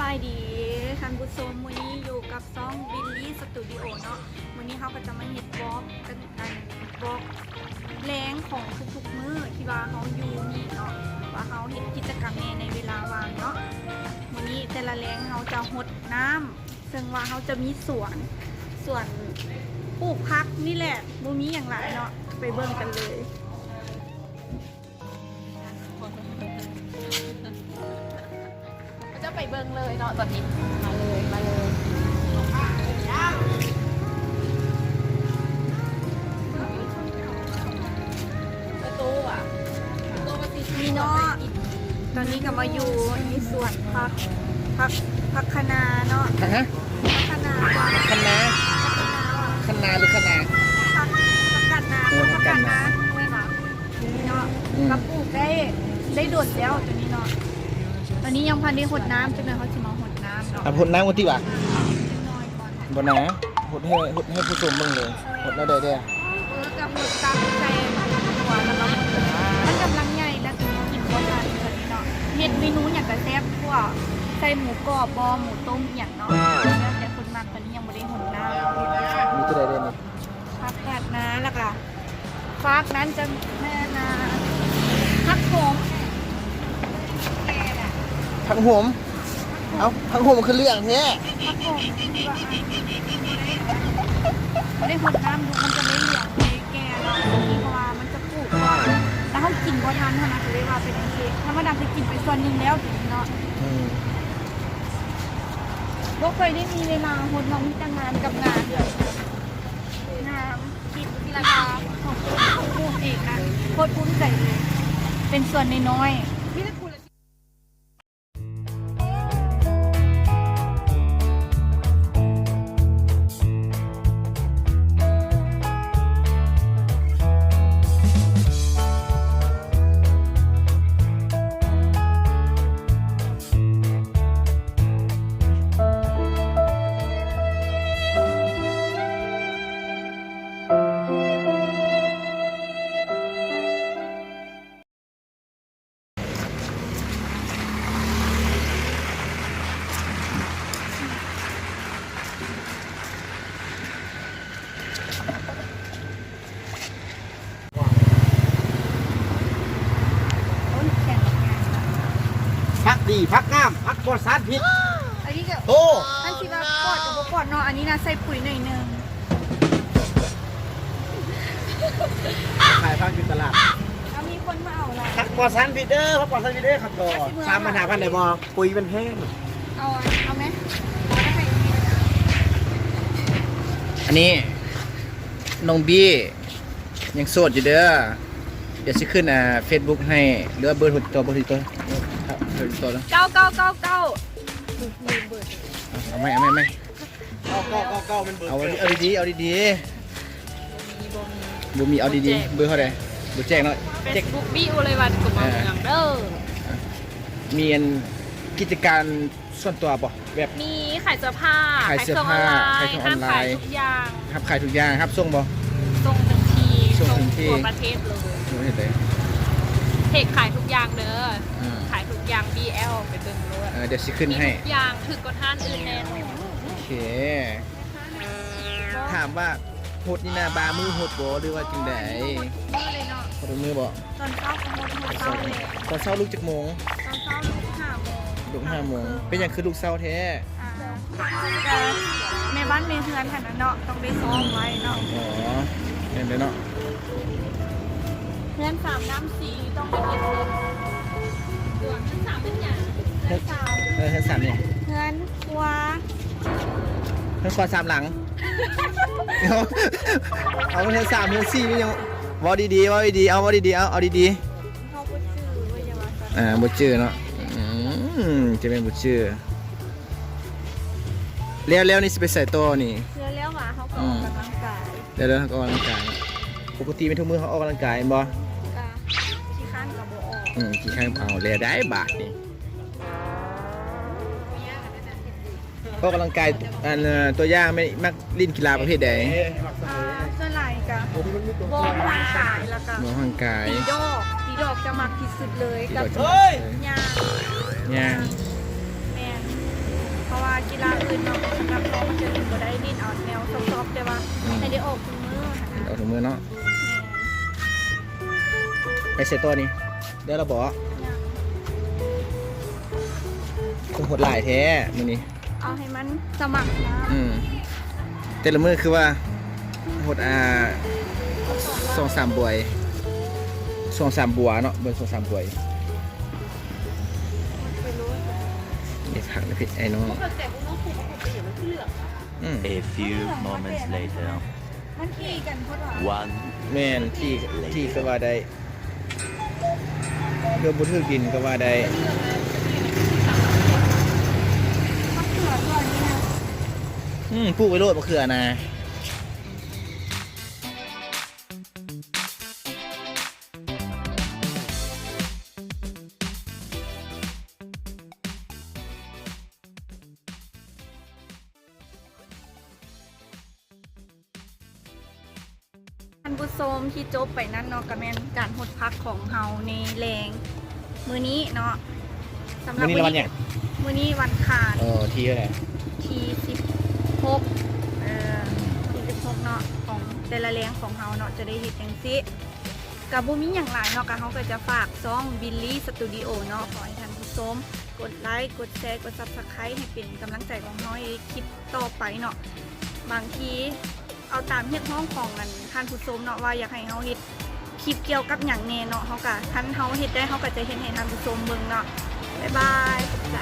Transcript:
บายดีท่านผู้ชมวันนี้อยู่กับซ่องบิลลี่สตูดิโอเนาะวันนี้เขาก็จะมาเฮ็ดบล็อกกันกันบล็อกแรงของทุกๆมื้อที่ว่าเขาอยู่นี่เนาะว่าเขาเฮ็ดกิจกรรมในในเวลาว่างเนาะวันนี้แต่ละแรงเขาจะหดน้ำซึ่งว่าเขาจะมีสวนสวนปลูกพักนี่แหละบ่มีอย่างไรเนาะไปเบิ่งกันเลย เบิ่งเลยเนาะตอนนี้มาเลยมาเลยประตูอะประตูมาติดนี่เนาะตอนนี้ก็มาอยู่ในสวนพักพักพักคณาเนาะฮะพักคณาพักคันนาคันนาหรือคันนาพักกัดนาเออพักกัดนาพักกัดนาด้วยค่ะนี่เนาะอืมกระปลูกได้ได้โดดแล้วตัวนี้เนาะ ตอนนี้ยังพันได้หดน้ำจังเลยเขาจะมาหดน้ำเนาะอะพดน้ำกันที่วะน้อยก่อนบนนะหดให้หดให้ผู้ชมเบิ่งเลยหดแล้วได้ได้เออกับหดตามใจตัวแล้วเนาะมันกำลังใหญ่แล้วถึงกินก็ได้ตัวนี้เนาะเฮ็ดเมนูอย่างกระแซ่บพวกใส่หมูกรอบบอหมูต้มอย่างเนาะแล้วแต่คนมากตอนนี้ยังไม่ได้หดน้ำมีตัวใดได้นี่ พักกัดนะแล้วก็ฟักนั้นจะแม่นาพักโขมแก่น่ะ ทั้งหมเอ้าทั้งหมมันคือเรื่องแท้พักโขมที่ว่าไม่ได้หดน้ำดูมันจะไม่เหลืองเลยแก่แล้วเพราะว่ามันจะปลูกก่อนแล้วเขากินบ่ทันเท่านั้นก็เลยว่าเป็นอย่างนี้ธรรมดาจะกินไปส่วนหนึ่งแล้วถึงเนาะอืมบ่เคยได้มีเวลาหดน้องมีแต่งานกับงานเดือนงานคิดทีละกาของของปลูกเองนะโคตรภูมิใจเลย เป็นส่วนน้อยๆโอ้ ดีพักงามพักบอสารพิษอันนี้ก็โอ้อันที่ว่ากอดกับบ่กอดเนาะอันนี้นะใส่ปุ๋ยหน่อยหนึงขายพักอยู่ตลาดแล้วมีคนมาเอาอะไรพักบอสารพิษเด้อพักบอสารพิษเด้อครับต่อสามปัญหาพันไหนบอปุ๋ยเป็นแห้งเอาอันเอาไหมเอาได้ไหมอันนี้น้องบี้ยังโสดอยู่เด้อเดี๋ยวสิขึ้นอ่า Facebook ให้หรือว่าเบอร์โทรตัวเบอร์โทรตัวครับ เบอร์โทรตัวแล้วเก้าเก้าเก้าเก้าเอาไหมเอาไหมเอาไหมเก้าเก้าเก้าเก้ามันเบิร์เอาเอาดีๆเอาดีๆบ่มีเอาดีๆเบอร์เท่าไหร่บ่แจ้งเนาะเฟซบุ๊กบี้อุไรวันกลุ่มเมืองเด้อมีอันกิจการส่วนตัวป่ะแบบ มีขายเสื้อผ้าขายเสื้อผ้าขายเครื่องออนไลขายน์เครื่องออนไลน์ ห้ามขายทุกอย่างครับขายทุกอย่างครับส่งบ่ ส่งถึงทีส่งถึงที่ ทั่วประเทศเลย ไม่เห็นเลยเพจขายทุกอย่างเด้อ อ่าขายทุก อย่าง BL ไปเบิ่งด้วยเออเดี๋ยวสิขึ้นมีให้ทุกอย่างถึกกว่าท่านอื่นแน่นอนโอเค ถามว่าหดนี่นาบามือหดบ่หรือว่าจังไดเมื่อเลยเนาะหดมือบ่ตอนเช้าของโมดโมดเช้าเลยตอนเช้าลูกจักโมงตอนเช้าลูกห้าโมงลูกห้าโมงเป็นอย่างคือลูกเช้าแท้อ่าแต่แม่บ้านแม่เฮือนค่ะนะเนาะต้องได้ซ้อมไว้เนาะอ๋อเห็นเลยเนาะเฮือนสามน้ำสีต้องไปเก็บเงินส่วนทั้งสาม เป็นอย่างเฮือนสามเออเฮือนสามเนี่ยเฮือนครัวเฮือนควาสามหลัง เอาเอาเฮือนสามเฮือนสี่นี่ยังเว้าดีๆเว้าดีๆเอาเว้าดีๆเอาเอาดีๆเขาก็ชื่อไว้จะว่ากันอ่าบ่ชื่อเนาะอืมจะเป็นบ่ชื่อแล้วแล้วนี่สิไปใส่ตัวนี่เชื่อแล้วว่าเขาก็ออกกำลังกายแล้วแล้วเขาก็ออกกำลังกาย ปกติเป็นทุกมื้อเขาออกกำลังกายบ่กะที่ข้างกับโบ ออกอืมกี่ครั้งเอาแล้วได้บาทนี่ออกกำลังกายอันเอ่อตัวอย่างไม่มักเลินกีฬาประเภทใดอ่าส่วนไหลกะวอร์มร่างกายแล้วก็หมอร่างกายตีดอกตีดอกจะมักที่สุดเลยกับเฮ้ยยางย่างแมนขึ้นเนาะสำหรับน้องมันจะลินบ่ได้ลินเอาแนวซอฟๆแต่ว่าอืมให้ได้ออกทุกมือค่ะนะเอาถุงมือเนาะแม่ไปเสร็จตัวนี้ เดี๋ยวเราบอกเนี่ยคือหดหลายแท้มือนี้ เอาให้มันสมัครนะอืมแต่ละมือคือว่าหดอ่าสองสามบวยสองสามบัวเนาะเบอร์สองสามบวยไปรู้นี่ผักนะพี่ไอ้น้องพวกเราแต่พวกน้องผูกเขาผูกไปอย่างมันคือเหลืองอืม A few moments later. มันขี่กันโคตรหวาน One แม่นที่ที่ก็ว่าได้ เพื่อบุทึกดินก็ว่าได้มะเขือก่อนนี่นะอืมปลูกไปโรดมะเขือนะ ผู้ชมที่จบไปนั่นเนาะก็แม่นการหดพักของเฮาในแรงมื้อนี้เนาะสำหรัวับนนี้เราวันอย่างมื้อนี้วันคานเออที่อะไรที่16เอ่อที่16เนาะของแต่ละแรงของเฮาเนาะจะได้เฮ็ดจังซี่กับบ่มีหยังหลายเนาะก็เฮาก็จะฝากซ่อง Billy Studio เนาะขอให้ท่านผู้ชมกดไลค์ กดแชร์ กด Subscribe ให้เป็นกำลังใจของเฮาในคลิปต่อไปเนาะบางที เอาตามเฮ็ดห้องของกันท่านผู้ชมเนาะว่าอยากให้เฮาเฮ็ดคลิปเกี่ยวกับหยังแน่เนาะเฮาก็คันเฮาเฮ็ดได้เฮาก็จะเฮ็ดให้ท่านผู้ชมเบิ่งเนาะบ๊ายบายขอบใจ